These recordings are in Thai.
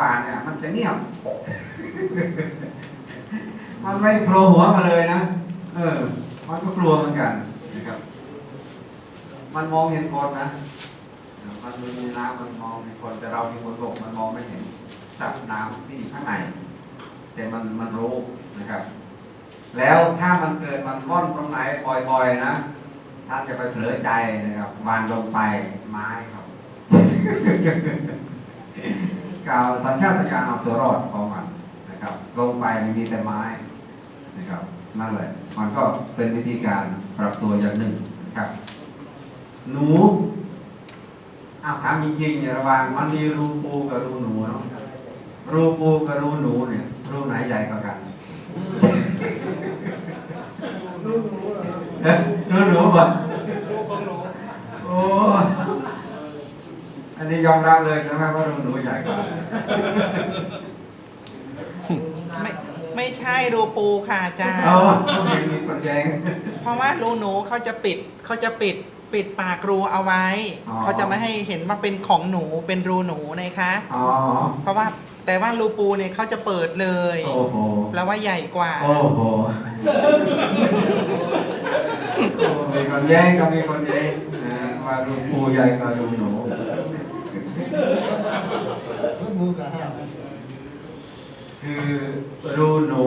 วานเนี่ย มันจะเงียบมันไม่โผล่หัวมาเลยนะ เออ มันก็กลัวเหมือนกันนะครับ มันมองเห็นคนนะ มันมีน้ำมันมองเห็นคนแต่เรามีคนบกมันมองไม่เห็นสัตว์น้ำที่อยู่ข้างใน แต่มันมันรู้นะครับ แล้วถ้ามันเกิดมันว่อนตรงไหนบ่อยๆนะท่านจะไปเผลอใจนะครับวานลงไปไม้ครับ กล่าวสัญชาตญาณเอาตัวรอดของมันนะครับ ลงไปมันมีแต่ไม้นะครับนั่นแหละ มันก็เป็นวิธีการปรับตัวอย่างหนึ่งนะครับ หนูอ้าวถามจริงๆเนี่ยระหว่างมันมีรูปูกับรูหนูเนาะรูปูกับรูหนูเนี่ยรูไหนใหญ่กว่ากันลูกรู้เหรอเอ๊ะรูหนูป่ะ ลูกของหนู โอ้อั นนี้ยอมรับเลยใช่ไหมว่ารูหนูใหญ่กว่าไม่ไม่ใช่รูปูค่ะอาจารย์เอาเห็นมีคนแย้ง เพราะว่ารูหนูเขาจะปิดเขาจะปิดปิดปากรูเอาไว้ อ๋อ เขาจะไม่ให้เห็นว่าเป็นของหนูเป็นรูหนูนะคะ อ๋อเพราะว่าแต่ว่ารูปูเนี่ยเขาจะเปิดเลย โอ้โหแปลว่าใหญ่กว่า โอ้โหโอ้มีคนแย้งก็มีคนแย้งนะว่ารูปูใหญ่กว่ารูหนู มือกับห้าคือรูหนู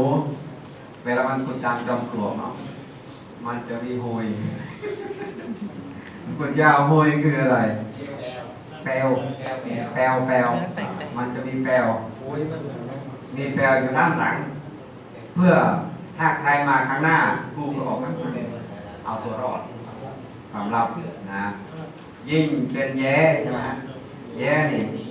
เวลามันขุดตามจอมปลวกเนาะมันจะมีโฮยคุณยาวโฮยคืออะไรแปลวแปลวแปลวมันจะมีแปลวโอ้ยมันมีแปลวอยู่ด้านหลัง เพื่อถ้าใครมาข้างหน้ากูก็ออกมาเอาตัวรอดความลับนะ ยิ่งเป็นแย้ใช่ไหม แย้นี่